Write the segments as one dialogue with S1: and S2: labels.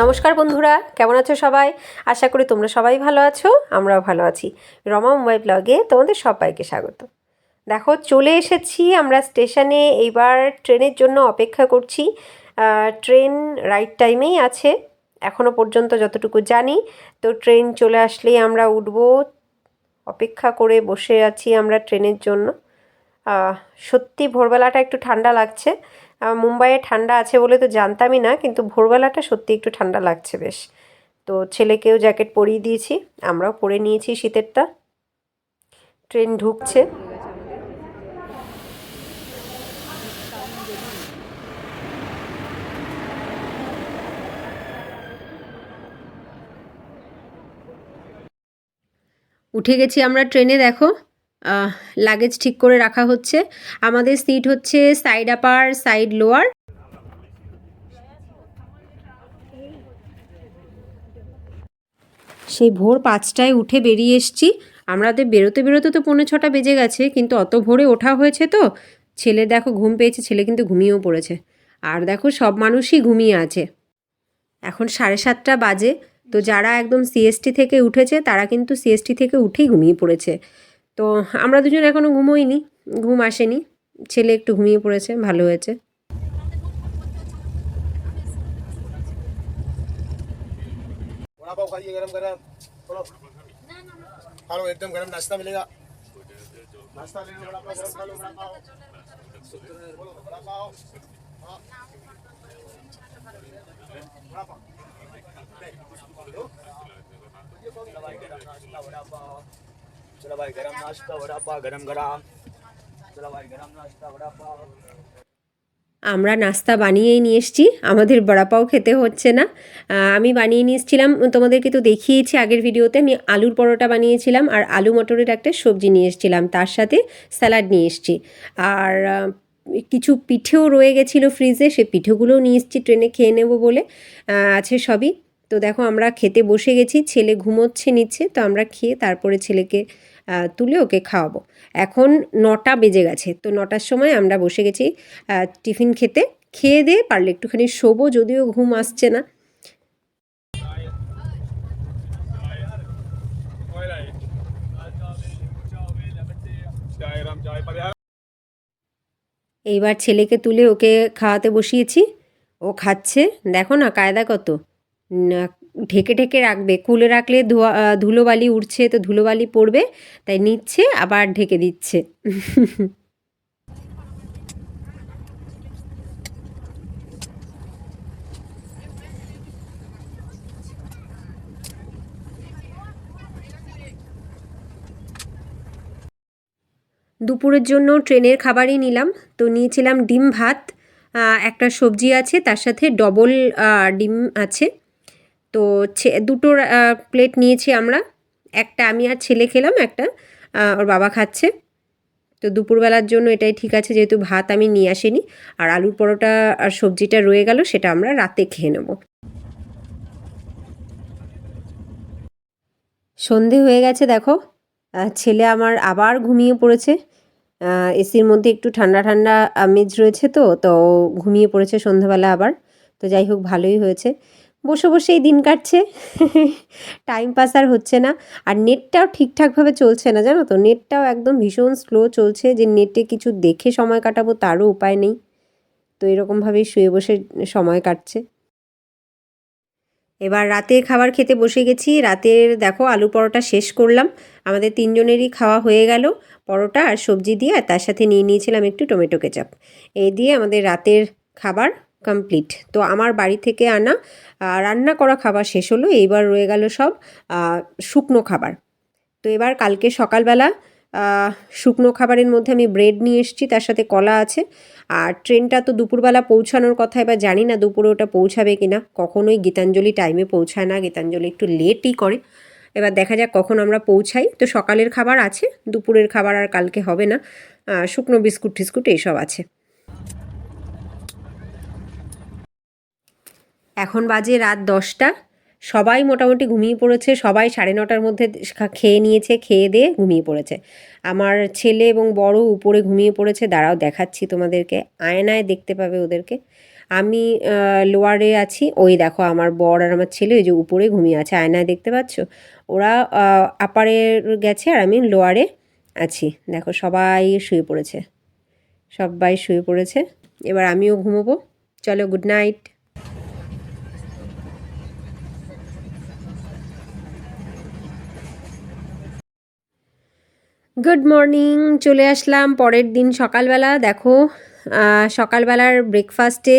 S1: নমস্কার বন্ধুরা, কেমন আছো সবাই? আশা করি তোমরা সবাই ভালো আছো, আমরাও ভালো আছি। রমা মুম্বাই ব্লগে তোমাদের সবাইকে স্বাগত। দেখো, চলে এসেছি আমরা স্টেশনে, এইবার ট্রেনের জন্য অপেক্ষা করছি। ট্রেন রাইট টাইমেই আছে এখনও পর্যন্ত যতটুকু জানি। তো ট্রেন চলে আসলেই আমরা উঠবো, অপেক্ষা করে বসে আছি আমরা ট্রেনের জন্য। সত্যি ভোরবেলাটা একটু ঠান্ডা লাগছে মুম্বাইয়ে ঠান্ডা আছে বলে তো জানতামই না, কিন্তু ভোরবেলাটা সত্যি একটু ঠান্ডা লাগছে বেশ। তো ছেলেকেও জ্যাকেট পরিয়ে দিয়েছি, আমরাও পরে নিয়েছি শীতেরটা। ট্রেন ঢুকছে। উঠে গেছি আমরা ট্রেনে, দেখো। লাগেজ ঠিক করে রাখা হচ্ছে। আমাদের সিট হচ্ছে সাইড আপার সাইড লোয়ার সেই ভোর পাঁচটায় উঠে বেরিয়ে এসছি। আমাদের বেরোতে বেরোতে তো পৌনে ছটা বেজে গেছে, কিন্তু অত ভোরে ওঠা হয়েছে তো। ছেলে দেখো ঘুম পেয়েছে, ছেলে কিন্তু ঘুমিয়েও পড়েছে। আর দেখো সব মানুষই ঘুমিয়ে আছে। এখন সাড়ে সাতটা বাজে। তো যারা একদম সিএসটি থেকে উঠেছে, তারা কিন্তু সিএসটি থেকে উঠেই ঘুমিয়ে পড়েছে। তো আমরা দুজন এখনও ঘুমোইনি ঘুম আসেনি ছেলে একটু ঘুমিয়ে পড়েছে ভালো হয়েছে
S2: वड़ा पाव खाइए गरम गरम चलो खा लो एकदम गरम नाश्ता मिलेगा नाश्ता ले लो वड़ा पाव गरम खा लो वड़ा पाव बोलो वड़ा पाव हाँ। वड़ा पाव चलो भाई गरम नाश्ता वड़ा पाव गरम गरम चलो भाई गरम नाश्ता वड़ा पाव
S1: আমরা নাস্তা বানিয়েই নিয়ে এসেছি আমাদের বড়াপাও খেতে হচ্ছে না আহ, আমি বানিয়ে নিয়ে এসেছিলাম তোমাদেরকে তো দেখিয়েছি আগের ভিডিওতে আমি আলুর পরোটা বানিয়েছিলাম আর আলু মটরের একটা সবজি নিয়ে এসেছিলাম তার সাথে স্যালাড নিয়ে এসেছি আর আহ, কিছু পিঠেও রয়ে গেছিলো ফ্রিজে সে পিঠেগুলোও নিয়ে এসেছি ট্রেনে খেয়ে নেবো বলে আহ, আছে সবই তো দেখো আমরা খেতে বসে গেছি, ছেলে ঘুমোচ্ছে নিচ্ছে তো আমরা খেয়ে তারপরে ছেলেকে তুলে ওকে খাওয়াবো। এখন নটা বেজে গেছে, তো নটার সময় আমরা বসে গেছি টিফিন খেতে। খেয়ে দিয়ে পারলে একটুখানি শোবো, যদিও ঘুম আসছে না। এইবার ছেলেকে তুলে ওকে খাওয়াতে বসিয়েছি। ও খাচ্ছে, দেখো না কায়দা কত। ঢেকে ঢেকে রাখবে। খুলে রাখলে ধোয়া ধুলোবালি উঠছে তো ধুলোবালি পড়বে, তাই নিচ্ছে, আবার ঢেকে দিচ্ছে। দুপুরের জন্য ট্রেনের খাবারই নিলাম। তো নিয়েছিলাম ডিম ভাত একটা সবজি আছে, তার সাথে ডবল ডিম আছে। তো দুটো প্লেট নিয়েছি আমরা। একটা আমি আর ছেলে খেলাম, একটা ওর বাবা খাচ্ছে। তো দুপুরবেলার জন্য এটাই ঠিক আছে, যেহেতু ভাত আমি নিয়ে আসিনি। আর আলুর পরোটা আর সবজিটা রয়ে গেল, সেটা আমরা রাতে খেয়ে নেব। সন্ধে হয়ে গেছে, দেখো। ছেলে আমার আবার ঘুমিয়ে পড়েছে। এসির মধ্যে একটু ঠান্ডা ঠান্ডা আমেজ রয়েছে তো তো ঘুমিয়ে পড়েছে সন্ধ্যাবেলা আবার। তো যাই হোক, ভালোই হয়েছে। বসে বসেই দিন কাটছে। টাইম পাস আর হচ্ছে না। আর নেটটাও ঠিকঠাকভাবে চলছে না, জানো তো? নেটটাও একদম ভীষণ স্লো চলছে যে নেটে কিছু দেখে সময় কাটাবো তারও উপায় নেই। তো এরকমভাবেই শুয়ে বসে সময় কাটছে। এবার রাতে খাবার খেতে বসে গেছি। রাতের দেখো আলু পরোটা শেষ করলাম। আমাদের তিনজনেরই খাওয়া হয়ে গেল পরোটা আর সবজি দিয়ে। আর তার সাথে নিয়ে নিয়েছিলাম একটু টমেটো কেচাপ। এই দিয়ে আমাদের রাতের খাবার কমপ্লিট তো আমার বাড়ি থেকে আনা রান্না করা খাবার শেষ হলো, এইবার রয়ে গেল সব শুকনো খাবার। তো এবার কালকে সকালবেলা শুকনো খাবারের মধ্যে আমি ব্রেড নিয়ে এসেছি, তার সাথে কলা আছে। আর ট্রেনটা তো দুপুরবেলা পৌঁছানোর কথা, এবার জানি না দুপুরে ওটা পৌঁছাবে কি না কখনোই গীতাঞ্জলি টাইমে পৌঁছায় না, গীতাঞ্জলি একটু লেটই করে। এবার দেখা যাক কখন আমরা পৌঁছাই। তো সকালের খাবার আছে, দুপুরের খাবার আর কালকে হবে না। শুকনো বিস্কুট টিস্কুট এইসব আছে। এখন বাজে রাত দশটা। সবাই মোটামুটি ঘুমিয়ে পড়েছে। সবাই সাড়ে নটার মধ্যে খেয়ে নিয়েছে, খেয়ে দিয়ে ঘুমিয়ে পড়েছে। আমার ছেলে এবং বড় উপরে ঘুমিয়ে পড়েছে। দাঁড়াও দেখাচ্ছি তোমাদেরকে। আয়নায় দেখতে পাবে ওদেরকে। আমি লোয়ারে আছি। ওই দেখো আমার বর আর আমার ছেলে ওই যে উপরে ঘুমিয়ে আছে। আয়নায় দেখতে পাচ্ছ? ওরা আপারে গেছে আর আমি লোয়ারে আছি। দেখো সবাই শুয়ে পড়েছে। সবাই শুয়ে পড়েছে। এবার আমিও ঘুমোবো। চলো, গুড নাইট। গুড মর্নিং চলে আসলাম পরের দিন সকালবেলা, দেখো সকালবেলার ব্রেকফাস্টে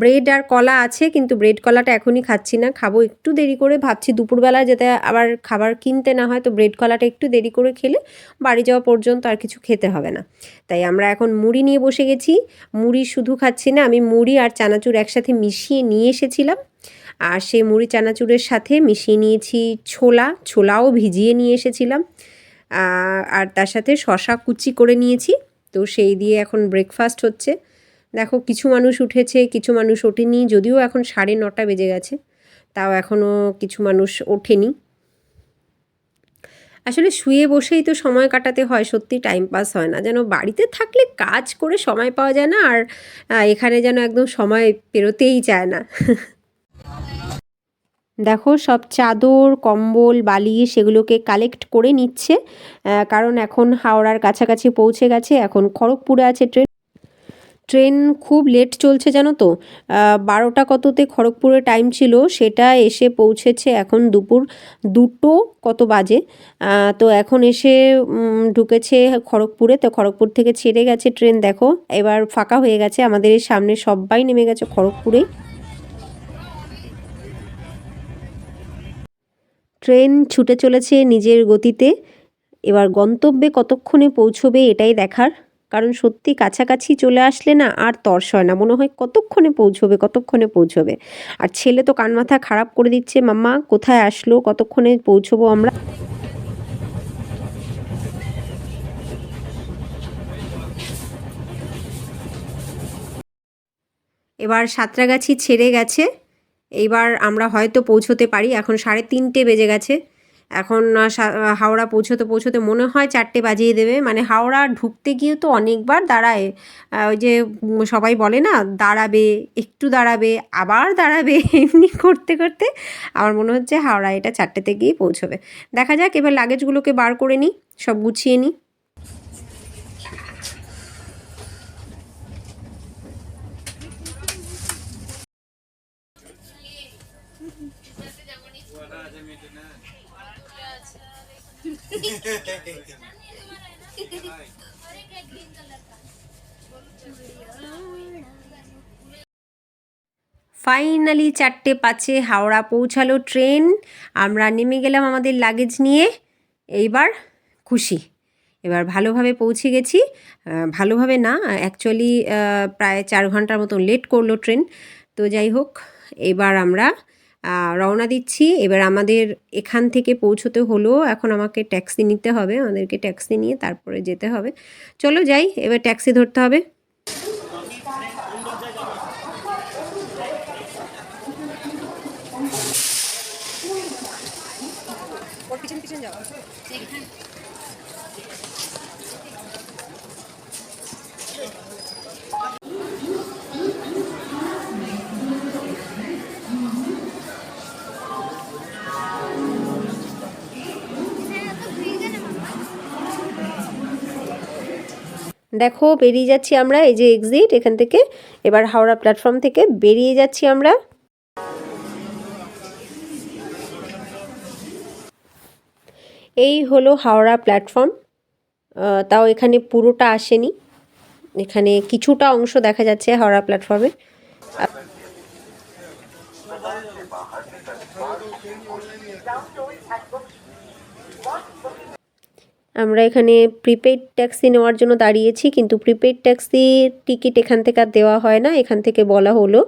S1: ব্রেড আর কলা আছে, কিন্তু ব্রেড কলাটা এখনই খাচ্ছি না, খাব একটু দেরি করে, ভাবছি দুপুরবেলা যাতে আবার খাবার কিনতে না হয়, তো ব্রেড কলাটা একটু দেরি করে খেলে বাড়ি যাওয়া পর্যন্ত আর কিছু খেতে হবে না। তাই আমরা এখন মুড়ি নিয়ে বসে গেছি, মুড়ি শুধু খাচ্ছি না, আমি মুড়ি আর চানাচুর একসাথে মিশিয়ে নিয়ে এসেছিলাম, আর সেই মুড়ি চানাচুরের সাথে মিশিয়ে নিয়েছি ছোলা, ছোলাও ভিজিয়ে নিয়ে এসেছিলাম আর তার সাথে শশা কুচি করে নিয়েছি। তো সেই দিয়ে এখন ব্রেকফাস্ট হচ্ছে। দেখো, কিছু মানুষ উঠেছে, কিছু মানুষ ওঠেনি, যদিও এখন সাড়ে নটা বেজে গেছে, তাও এখনও কিছু মানুষ ওঠেনি। আসলে শুয়ে বসেই তো সময় কাটাতে হয়, সত্যি টাইম পাস হয় না। যেন বাড়িতে থাকলে কাজ করে সময় পাওয়া যায় না, আর এখানে যেন একদম সময় পেরোতেই চায় না। দেখো সব চাদর, কম্বল, বালিশ সেগুলোকে কালেক্ট করে নিচ্ছে কারণ এখন হাওড়ার কাছাকাছি পৌঁছে গেছে, এখন খড়গপুরে আছে ট্রেন ট্রেন খুব লেট চলছে জানো তো বারোটা কততে খড়গপুরে টাইম ছিল, সেটা এসে পৌঁছেছে এখন দুপুর দুটো কত বাজে তো এখন এসে ঢুকেছে খড়গপুরে, তো খড়গপুর থেকে ছেড়ে গেছে ট্রেন দেখো, এবার ফাঁকা হয়ে গেছে, আমাদের সামনে সবাই নেমে গেছে খড়গপুরেই ট্রেন ছুটে চলেছে নিজের গতিতে। এবার গন্তব্যে কতক্ষণে পৌঁছবে এটাই দেখার। কারণ সত্যি কাছাকাছি চলে আসলে না আর তর্স হয় না। মনে হয় কতক্ষণে পৌঁছবে কতক্ষণে পৌঁছবে। আর ছেলে তো কান মাথা খারাপ করে দিচ্ছে, মাম্মা, কোথায় আসলো? কতক্ষণে পৌঁছবো আমরা? এবার সাঁতরাগাছি ছেড়ে গেছে। এইবার আমরা হয়তো পৌঁছোতে পারি। এখন সাড়ে তিনটে বেজে গেছে। এখন হাওড়া পৌঁছোতে পৌঁছোতে মনে হয় চারটে বাজিয়ে দেবে। মানে হাওড়া ঢুকতে গিয়ে তো অনেকবার দাঁড়ায়। ওই যে সবাই বলে না, দাঁড়াবে, একটু দাঁড়াবে, আবার দাঁড়াবে, এমনি করতে করতে। আমার মনে হচ্ছে হাওড়া এটা চারটেতে গিয়ে পৌঁছবে। দেখা যাক, এবার লাগেজগুলোকে বার করে নিই, সব গুছিয়ে নিই। ফাইনালি চারটে পাঁচে হাওড়া পৌঁছালো ট্রেন। আমরা নেমে গেলাম আমাদের লাগেজ নিয়ে। এইবার খুশি। এবার ভালোভাবে পৌঁছে গেছি। ভালোভাবে না অ্যাকচুয়ালি প্রায় চার ঘণ্টার মতন লেট করল ট্রেন। তো যাই হোক, এবার আমরা রওনা দিচ্ছি। এবার আমাদের এখান থেকে পৌঁছতে হলো। এখন আমাকে ট্যাক্সি নিতে হবে। আমাদেরকে ট্যাক্সি নিয়ে তারপরে যেতে হবে। চলো যাই, এবার ট্যাক্সি ধরতে হবে। দেখো, বেরিয়ে যাচ্ছি আমরা, এই যে এক্সিট এখান থেকে। এবার হাওড়া প্ল্যাটফর্ম থেকে বেরিয়ে যাচ্ছি আমরা। এই হলো হাওড়া প্ল্যাটফর্ম তাও এখানে পুরোটা আসেনি। এখানে কিছুটা অংশ দেখা যাচ্ছে হাওড়া প্ল্যাটফর্মে আমরা এখানে প্রিপেড ট্যাক্সি নেওয়ার জন্য দাঁড়িয়েছি, কিন্তু প্রিপেড ট্যাক্সির টিকিট এখান থেকে আর দেওয়া হয় না, এখান থেকে বলা হলো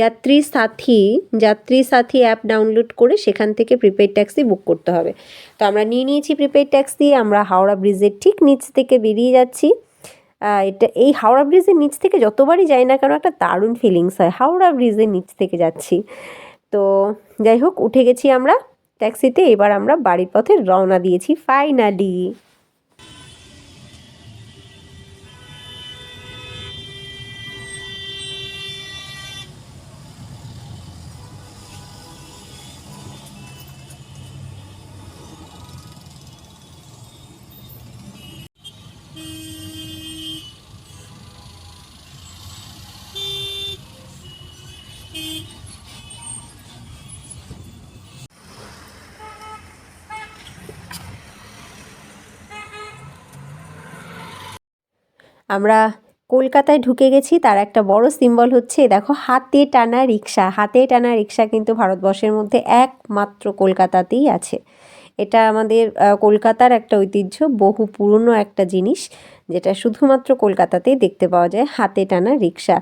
S1: যাত্রী সাথী যাত্রী সাথী অ্যাপ ডাউনলোড করে সেখান থেকে প্রিপেড ট্যাক্সি বুক করতে হবে। তো আমরা নিয়ে নিয়েছি প্রিপেড ট্যাক্সি আমরা হাওড়া ব্রিজের ঠিক নিচ থেকে বেরিয়ে যাচ্ছি। এটা, এই হাওড়া ব্রিজের নিচ থেকে যতবারই যাই না কেন একটা দারুণ ফিলিংস হয়, হাওড়া ব্রিজের নিচ থেকে যাচ্ছি। তো যাই হোক, উঠে গেছি আমরা। ট্যাক্সিতে এবার আমরা বাড়ির পথে রওনা দিয়েছি ফাইনালি আমরা কলকাতায় ঢুকে গেছি, তার একটা বড় সিম্বল হচ্ছে, দেখো, হাতে টানা রিক্সা। হাতে টানা রিক্সা কিন্তু ভারতবর্ষের মধ্যে একমাত্র কলকাতাতেই আছে। এটা আমাদের কলকাতার একটা ঐতিহ্য, বহু পুরনো একটা জিনিস, যেটা শুধুমাত্র কলকাতাতেই দেখতে পাওয়া যায়, হাতে টানা রিক্সা।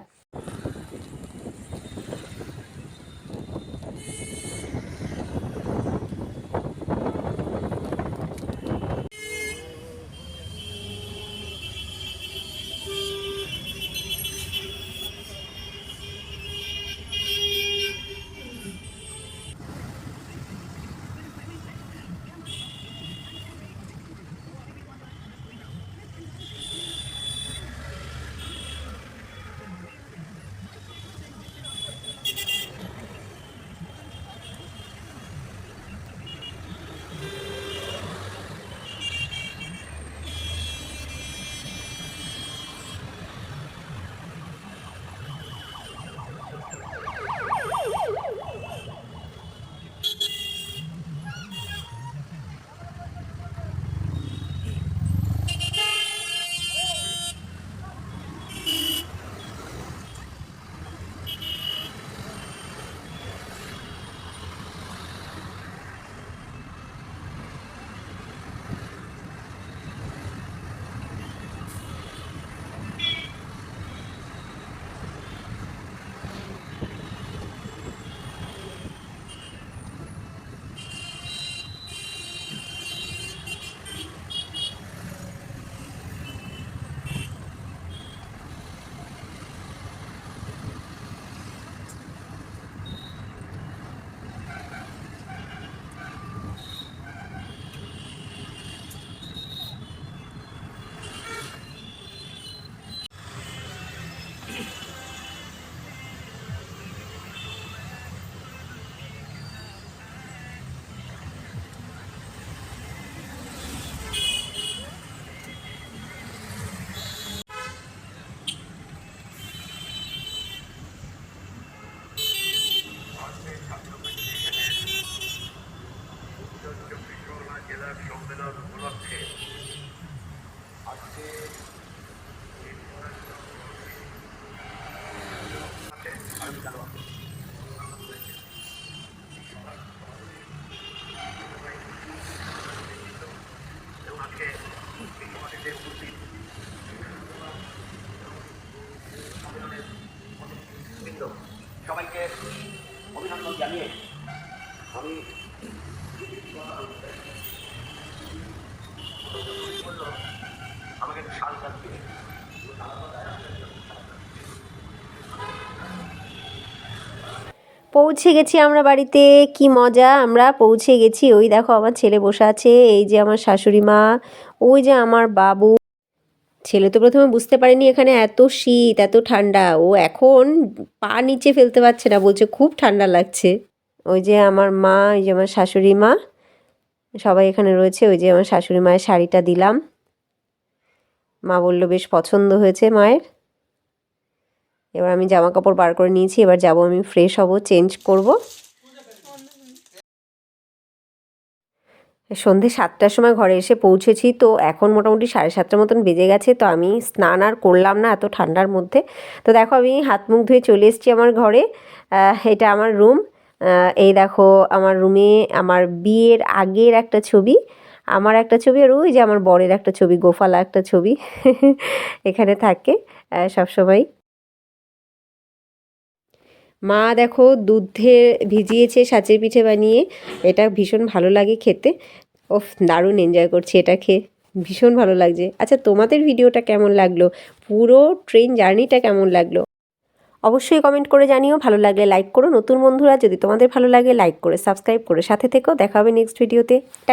S3: সবাইকে
S1: পৌঁছে গেছি আমরা বাড়িতে, কি মজা, আমরা পৌঁছে গেছি। ওই দেখো আমার ছেলে বসে আছে, এই যে আমার শাশুড়ি মা, ওই যে আমার বাবু। ছেলে তো প্রথমে বুঝতে পারেনি এখানে এত শীত, এত ঠান্ডা। ও এখন পা নিচে ফেলতে পারছে না, বলছে খুব ঠান্ডা লাগছে। ওই যে আমার মা ওই যে আমার শাশুড়ি মা, সবাই এখানে রয়েছে। ওই যে আমার শাশুড়ি মায়ের শাড়িটা দিলাম। মা বলল, বেশ পছন্দ হয়েছে মায়ের। এবার আমি জামা কাপড় বার করে নিয়েছি, এবার যাব আমি ফ্রেশ হব চেঞ্জ করব। সন্ধে সাতটার সময় ঘরে এসে পৌঁছেছি, তো এখন মোটামুটি সাড়ে সাতটার মতন বেজে গেছে, তো আমি স্নান আর করলাম না এত ঠান্ডার মধ্যে। তো দেখো, আমি হাত মুখ ধুয়ে চলে এসেছি আমার ঘরে এটা আমার রুম এই দেখো, আমার রুমে আমার বিয়ের আগের একটা ছবি আমার একটা ছবি আর ওই যে আমার বরের একটা ছবি, গোফালা একটা ছবি এখানে থাকে সবসময়। মা দেখো দুধে ভিজিয়েছে সাঁচের পিঠে বানিয়ে, এটা ভীষণ ভালো লাগে খেতে। ওফ, দারুণ এনজয় করছি এটা খেয়ে, ভীষণ ভালো লাগছে। আচ্ছা তোমাদের ভিডিওটা কেমন লাগল? পুরো ট্রেন জার্নিটা কেমন লাগল? অবশ্যই কমেন্ট করে জানিও, ভালো লাগলে লাইক করো। নতুন বন্ধুরা, যদি তোমাদের ভালো লাগে লাইক করে সাবস্ক্রাইব করে সাথে থেকো দেখা হবে নেক্সট ভিডিওতে টাটা।